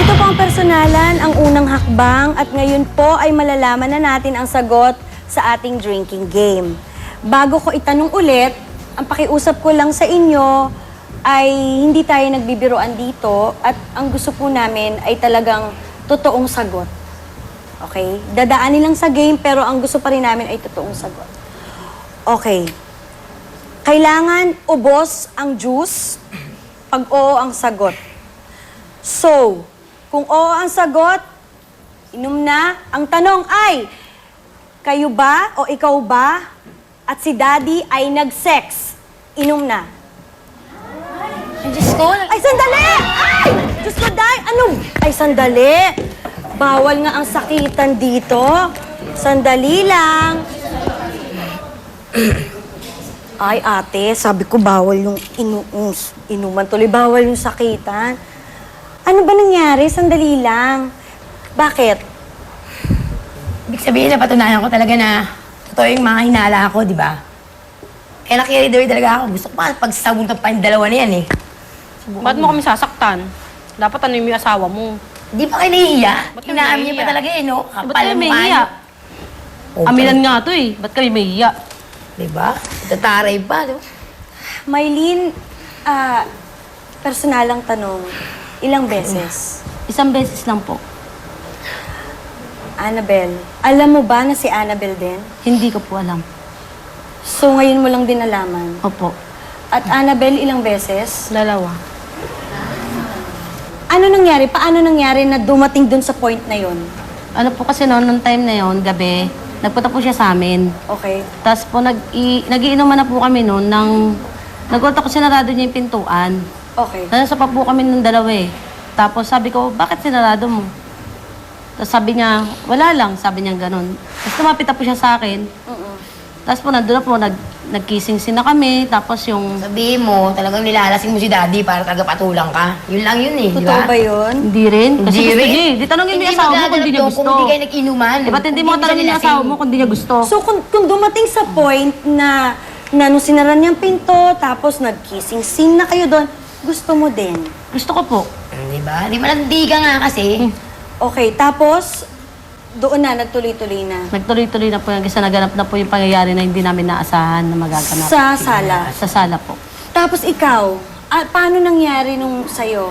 Ito po ang personalan, ang unang hakbang at ngayon po ay malalaman na natin ang sagot sa ating drinking game. Bago ko itanong ulit, ang pakiusap ko lang sa inyo ay hindi tayo nagbibiroan dito at ang gusto po namin ay talagang totoong sagot. Okay? Dadaanin lang sa game pero ang gusto pa rin namin ay totoong sagot. Okay. Kailangan ubos ang juice pag oo ang sagot. So, kung oo ang sagot, inom na. Ang tanong ay, kayo ba o ikaw ba at si daddy ay nag-sex? Inom na. Ay, Diyos ko. Ay, sandali! Ay! Diyos ko, day! Ano? Ay, sandali! Bawal nga ang sakitan dito. Sandali lang. Ay, ate, sabi ko bawal yung inu inuman tuloy. Bawal yung sakitan. Ano ba nangyari? Sandali lang. Bakit? Ibig sabihin na patunayan ko talaga na totoo yung mga hinala ko, di ba? Kaya nakiridoy talaga ako. Gusto ko pa pagsabuntan pa yung dalawa na yan eh. Ba't mo kami sasaktan? Dapat ano yung asawa mo? Di ba kayo nahihiya? Ba't kayo Hinaamin niya pa nahihiya? talaga eh, no? Ba't Kapal kayo ang may mukha hiya? niyo. Oh, Aminan nga to eh. Ba't kami may hiya? Di ba? Tataray pa, di ba? Maylin, ah, personalang tanong, ilang beses? Isang beses lang po. Annabel, alam mo ba na si Annabel din? Hindi ko po alam. So ngayon mo lang din nalaman. Opo. At Annabel, ilang beses? Dalawa. Ano nangyari? Paano nangyari na dumating dun sa point na yon? Ano po kasi noon, nung time na yon gabi, nagpunta po siya sa amin. Okay. Tapos po, nag nagiinuman na po kami noon ng... Nagpunta ko sinarado niya yung pintuan. Okay. Nasa pa po kami ng dalawa eh. Tapos sabi ko, bakit sinarado mo? Tapos sabi niya, wala lang. Sabi niya ganun. Tapos lumapit na po siya sa akin. Mm-mm. Tapos po, nandun na po, nag, nag-kissing scene na kami. Tapos yung... Sabihin mo, talagang nilalasing mo si daddy para talaga patulang ka. Yun lang yun eh, di Totoo ba? ba yun? Hindi rin. Kasi Hindi gusto rin. niya eh. Di tanongin mo yung asawa mo kung hindi niya gusto. Kung hindi kayo nag-inuman. Eh, ba't hindi mo tanongin yung asawa mo kung hindi niya gusto? So kung, kung dumating sa point na, na nung sinaran niyang pinto, tapos nag-kissing scene na kayo doon, gusto mo din. gusto ko po. Hmm, Di ba? Di ba nandiga nga kasi? Okay, tapos doon na, nagtuloy-tuloy na. Nagtuloy-tuloy na po yung kasi naganap na po yung pangyayari na hindi namin naasahan na magaganap. Sa sala. Sa sala po. Tapos ikaw, ah, paano nangyari nung sa'yo?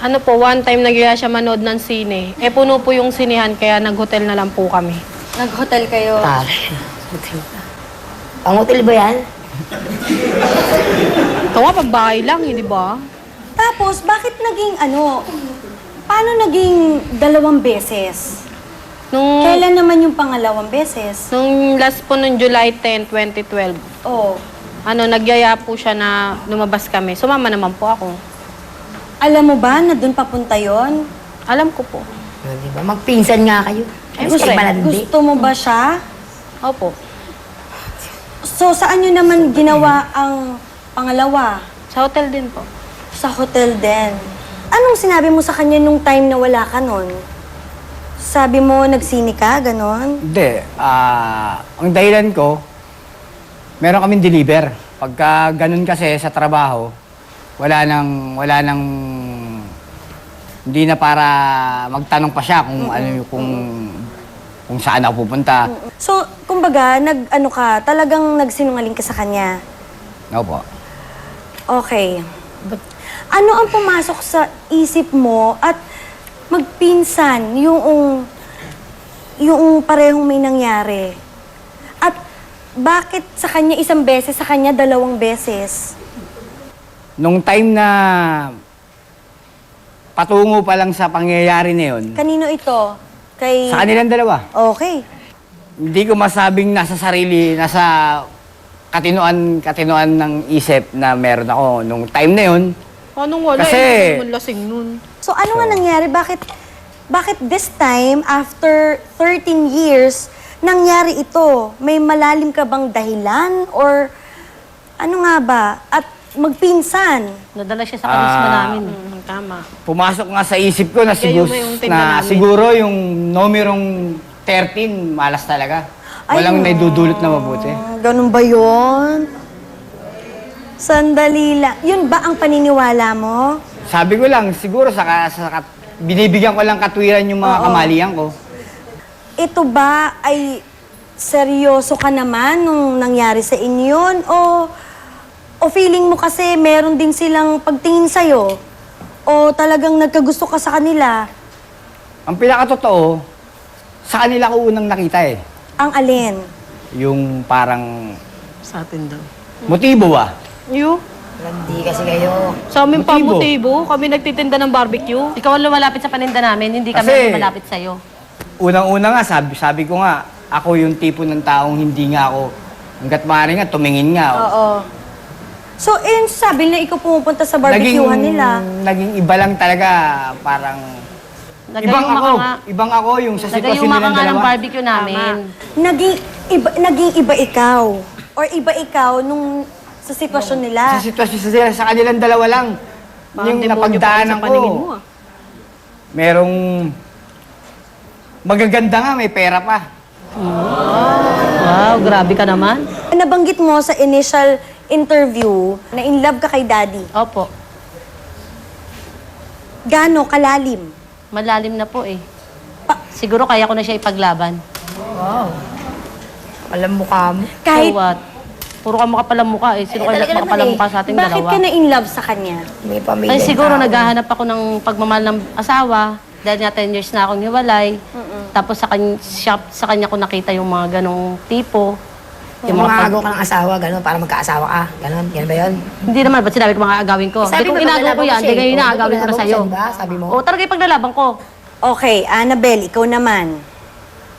Ano po, one time nagyaya siya manood ng sine. Eh, puno po yung sinihan, kaya nag-hotel na lang po kami. Nag-hotel kayo? Tari. Pang hotel ba yan? Ito nga, pagbahay lang, eh, di ba? Tapos, bakit naging ano, paano naging dalawang beses? Nung, Kailan naman yung pangalawang beses? nung last po nung July 10, 2012, Oh, ano, nagyaya po siya na lumabas kami. Sumama naman po ako. alam mo ba na doon papunta yon? Alam ko po. Ah, Di ba? Magpinsan nga kayo. Ay, gusto malandi. Gusto mo ba siya? Opo. So, saan nyo naman ginawa ang pangalawa? Sa hotel din po. Sa hotel din. Anong sinabi mo sa kanya nung time na wala ka nun? Sabi mo, nagsini ka, ganon? Hindi. Ah, ang dahilan ko, meron kaming deliver. Pagka ganun kasi sa trabaho, wala nang wala nang hindi na para magtanong pa siya kung ano yung- kung kung saan ako pupunta. So, kumbaga, nag, ano ka, talagang nagsinungaling ka sa kanya. Opo. Okay. Ano ang pumasok sa isip mo at magpinsan yung yung parehong may nangyari? At bakit sa kanya isang beses, sa kanya dalawang beses? Nung time na patungo pa lang sa pangyayari na yun, Kanino ito? Kay... sa kanilang dalawa. Okay. Hindi ko masabing nasa sarili, nasa katinoan, katinoan ng isip na meron ako nung time na yun. Anong wala? Kasi- Eh, hindi lasing nun. So ano nga nangyari? Bakit bakit this time after 13 years nangyari ito? May malalim ka bang dahilan or ano nga ba? At magpinsan. Nadala siya sa karisma Ah. namin. eh. Mm, tama. Pumasok nga sa isip ko na, Kaya siguro, yun ba yung tinda na namin? siguro yung numerong 13, malas talaga. Ay, Walang no. naidudulot na mabuti. Ganun ba yon? Sandali lang. Yun ba ang paniniwala mo? Sabi ko lang, siguro sa, sa binibigyan ko lang katwiran yung mga Oo. kamalian ko. Ito ba ay seryoso ka naman nung nangyari sa inyo yun? O, o feeling mo kasi meron din silang pagtingin sa'yo? O talagang nagkagusto ka sa kanila? Ang pinakatotoo, sa kanila ko unang nakita eh. Ang alin? Yung parang Sa atin daw. motibo ah. You? Hindi kasi kayo. Sa amin pa Motibo. motibo. Kami nagtitinda ng barbecue. Ikaw ang lumalapit sa paninda namin, hindi kami Kasi- ang lumalapit sa'yo. Unang-una nga, sabi, sabi ko nga, ako yung tipo ng taong hindi nga ako, hanggat maaari nga, tumingin nga. oh. Oo. So, eh, sabi na ikaw pumupunta sa barbecuehan nila. Naging iba lang talaga, parang... ibang ako, ka nga. ibang ako yung sa sitwasyon Nagayuma ka nilang nga ng dalawa. barbecue namin. Naging iba, naging iba ikaw. Or iba ikaw nung sa sitwasyon nila. Sa sitwasyon sa sila, sa kanilang dalawa lang. Parang yung demonyo pa rin napagdaanan sa paningin mo, ko. ah. Merong... Magaganda nga, may pera pa. Wow, grabe ka naman. Nabanggit mo sa initial interview na in love ka kay daddy. Opo, Gano kalalim? Malalim na po eh. Pa- Siguro kaya ko na siya ipaglaban. Wow. Alam mo ka mo. Kahit So what? Puro ka makapalang mukha eh. Sino Eh, kaya talaga naman makapalang eh. mukha sa ating bakit dalawa? ka na in love sa kanya? May pamilya. Kasi siguro tao. naghahanap ako ng pagmamahal ng asawa dahil nga 10 years na akong hiwalay. Tapos sa kanya, siya, sa kanya ko nakita yung mga ganong tipo. Yung mga agaw ka ng asawa, gano'n, para magkaasawa ka. Gano'n, yan ba yun? Hindi naman, ba't sinabi ko mga agawin ko? Sabi kung mo, inagaw ko paglalaban yan, hindi eh. ngayon Oo, inaagawin ko na paglalaban sa'yo. siya? Sabi mo. Oo, talaga ipaglalaban ko. Okay, Annabel, ikaw naman.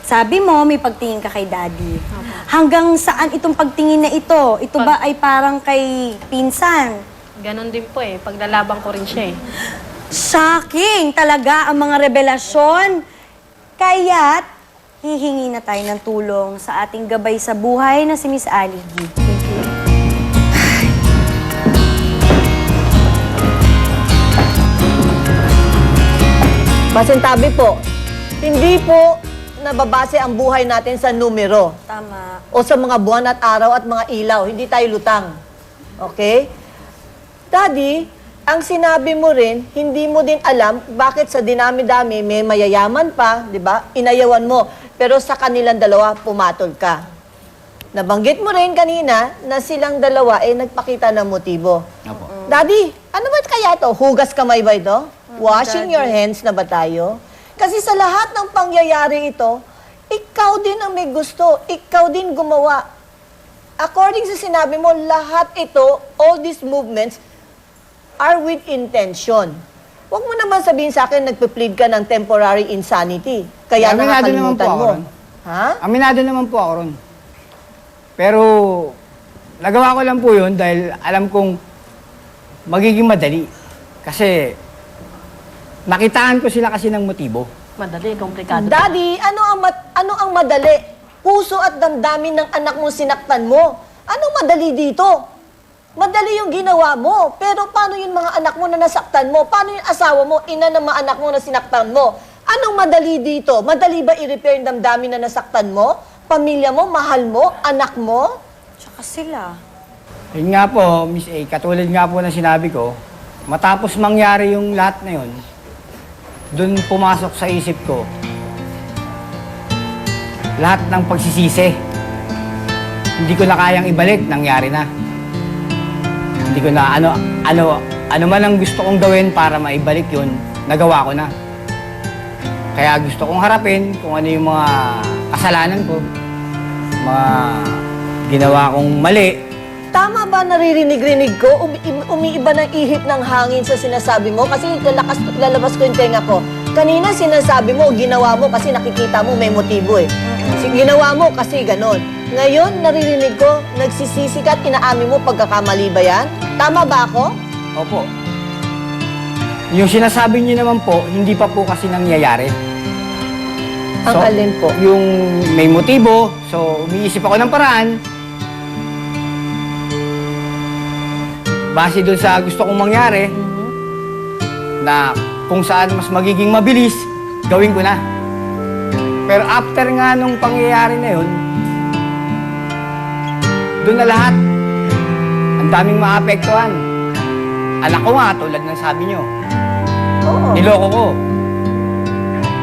Sabi mo, may pagtingin ka kay daddy. Hanggang saan itong pagtingin na ito? Ito ba ay parang kay pinsan? Ganon din po eh. Paglalaban ko rin siya eh. Shocking talaga ang mga revelasyon. Kaya't, hihingi na tayo ng tulong sa ating gabay sa buhay na si Miss Ali G. Masintabi po, hindi po nababase ang buhay natin sa numero Tama. o sa mga buwan at araw at mga ilaw. Hindi tayo lutang. Okay? Daddy, ang sinabi mo rin, hindi mo din alam bakit sa dinami-dami may mayayaman pa, di ba? Inayawan mo. Pero sa kanilang dalawa, pumatol ka. Nabanggit mo rin kanina na silang dalawa ay nagpakita ng motibo. Opo. Daddy, ano ba kaya to? Hugas kamay ba ito? Washing your hands na ba tayo? Kasi sa lahat ng pangyayari ito, ikaw din ang may gusto. Ikaw din gumawa. According sa sinabi mo, lahat ito, all these movements, are with intention. Huwag mo naman sabihin sa akin, nagpe-plead ka ng temporary insanity. Kaya Aminado naman po nakakalimutan ako mo. ron. Ha? Aminado naman po ako ron. Pero, nagawa ko lang po yun dahil alam kong magiging madali. Kasi, nakitaan ko sila kasi ng motibo. Madali, komplikado. Daddy, ano ang, mat- ano ang madali? Puso at damdamin ng anak mo sinaktan mo. Anong madali dito? Madali yung ginawa mo. Pero paano yung mga anak mo na nasaktan mo? Paano yung asawa mo, ina ng mga anak mo na sinaktan mo? Anong madali dito? Madali ba i-repair yung damdamin na nasaktan mo? Pamilya mo, mahal mo, anak mo? Tsaka sila. Yun nga po, Miss A, katulad nga po na sinabi ko, matapos mangyari yung lahat na yun, doon pumasok sa isip ko, lahat ng pagsisisi. Hindi ko na kayang ibalik, nangyari na. Hindi ko na, ano, ano, ano man ang gusto kong gawin para maibalik yun, nagawa ko na. Kaya gusto kong harapin kung ano yung mga kasalanan ko, mga ginawa kong mali, Tama ba naririnig-rinig ko? Umi- umiiba ng ihip ng hangin sa sinasabi mo? Kasi lalakas, lalabas ko yung tenga ko. Kanina sinasabi mo, ginawa mo kasi nakikita mo may motibo eh. Si- Ginawa mo kasi ganon. Ngayon, naririnig ko, nagsisisi ka at inaamin mo pagkakamali ba yan? Tama ba ako? Opo. Yung sinasabi niyo naman po, hindi pa po kasi nangyayari. Ang alin po? Yung may motibo, so umiisip ako ng paraan. Base doon sa gusto kong mangyari, na kung saan mas magiging mabilis, gawin ko na. Pero after nga nung pangyayari na yun, doon na lahat. Ang daming maapektuhan. Anak ko nga, tulad ng sabi nyo. Oo. Niloko ko.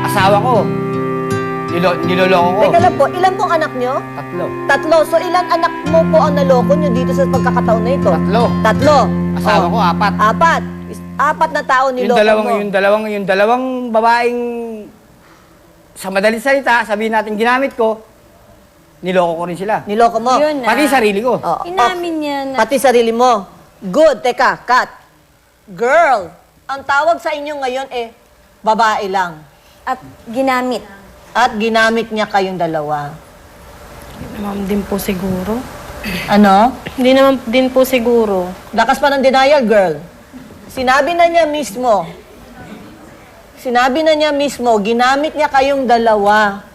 Asawa ko. Nilo, niloloko ko. Teka lang po, ilan pong anak nyo? Tatlo. Tatlo. So, ilan anak mo po ang naloko nyo dito sa pagkakataon na ito? Tatlo. Tatlo. Asawa Oh. ko, apat. Apat. Is- Apat na tao Yung niloko dalawang, mo. yung dalawang, yung dalawang babaeng sa madaling salita, sabihin natin ginamit ko, niloko ko rin sila. Niloko mo. Yun na. Pati sarili ko. Oh, Inamin niya na... Pati sarili mo. Good. Teka, cut. Girl, ang tawag sa inyo ngayon eh, babae lang. At ginamit. At ginamit niya kayong dalawa. Ma'am din po siguro. Ano? Hindi naman din po siguro. Lakas pa ng denial, girl. Sinabi na niya mismo. Sinabi na niya mismo, ginamit niya kayong dalawa.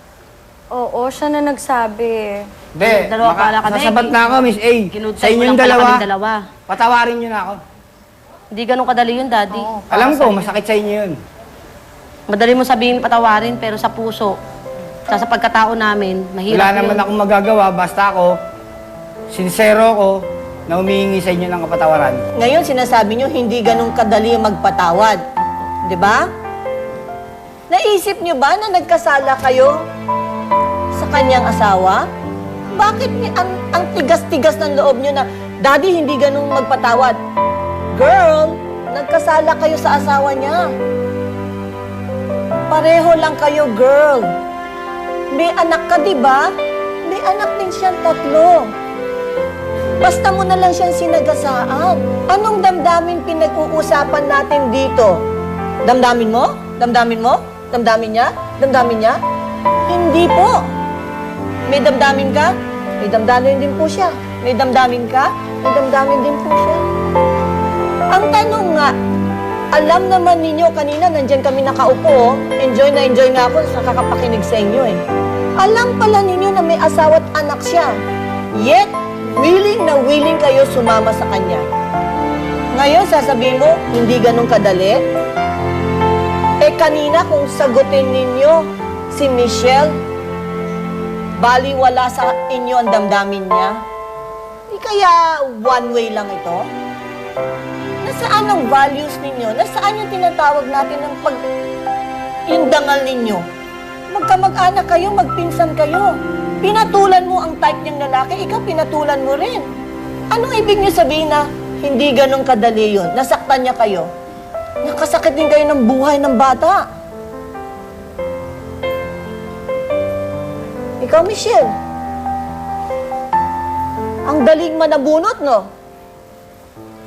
Oo, siya na nagsabi. Hindi, Dalawa maka- pala kami. sasabat na ako, Miss A. Kinutay Sa mo inyong lang pala dalawa, kaming dalawa. patawarin nyo na ako. Hindi ganun kadali yun, Daddy. Alam ko, masakit sa inyo yun. Madali mo sabihin patawarin, pero sa puso, sa, sa pagkatao namin, mahirap Wala yun. naman akong magagawa, basta ako, sincero ko, na humihingi sa inyo ng kapatawaran. Ngayon, sinasabi niyo, hindi ganun kadali magpatawad. Di ba? Naisip niyo ba na nagkasala kayo kanyang asawa? Bakit ang, ang tigas-tigas ng loob niyo na, Daddy, hindi ganun magpatawad? Girl, nagkasala kayo sa asawa niya. Pareho lang kayo, girl. May anak ka, di ba? May anak din siyang tatlo. Basta mo na lang siyang sinagasaan. Anong damdamin pinag-uusapan natin dito? Damdamin mo? Damdamin mo? Damdamin niya? Damdamin niya? Hindi po. May damdamin ka? May damdamin din po siya. May damdamin ka? May damdamin din po siya. Ang tanong nga, alam naman ninyo, kanina nandyan kami nakaupo, oh. enjoy na enjoy nga ako sa kakapakinig sa inyo eh. Alam pala ninyo na may asawa at anak siya. Yet, willing na willing kayo sumama sa kanya. Ngayon, sasabihin mo, hindi ganun kadali? Eh kanina kung sagutin ninyo si Michelle, baliwala sa inyo ang damdamin niya, di kaya one way lang ito? Nasaan ang values ninyo? Nasaan yung tinatawag natin ng pag... yung dangal ninyo? Magkamag-anak kayo, magpinsan kayo. Pinatulan mo ang type niyang lalaki, ikaw pinatulan mo rin. Anong ibig niyo sabihin na hindi ganun kadali yun? Nasaktan niya kayo? Nakasakit din kayo ng buhay ng bata. Ikaw, Michelle. Ang daling manabunot, no?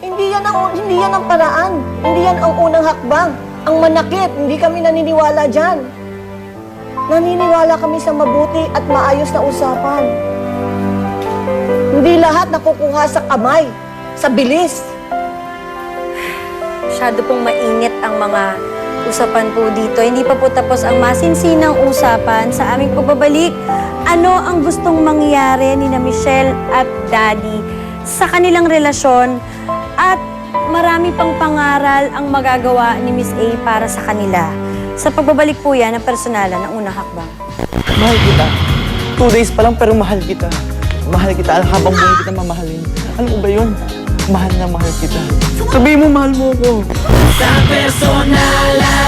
Hindi yan ang hindi yan ang paraan. Hindi yan ang unang hakbang. Ang manakit, hindi kami naniniwala diyan. Naniniwala kami sa mabuti at maayos na usapan. Hindi lahat nakukuha sa kamay, sa bilis. Masyado pong mainit ang mga usapan po dito. Hindi pa po tapos ang masinsinang usapan sa aming pagbabalik. Ano ang gustong mangyari ni na Michelle at Daddy sa kanilang relasyon at marami pang pangaral ang magagawa ni Miss A para sa kanila. Sa pagbabalik po yan ng personalan ng unang hakbang. Mahal kita. Two days pa lang pero mahal kita. Mahal kita habang buhay kita mamahalin. Ano ba yun? Mahal na mahal kita. Sabihin mo mahal mo ako. Sa personalan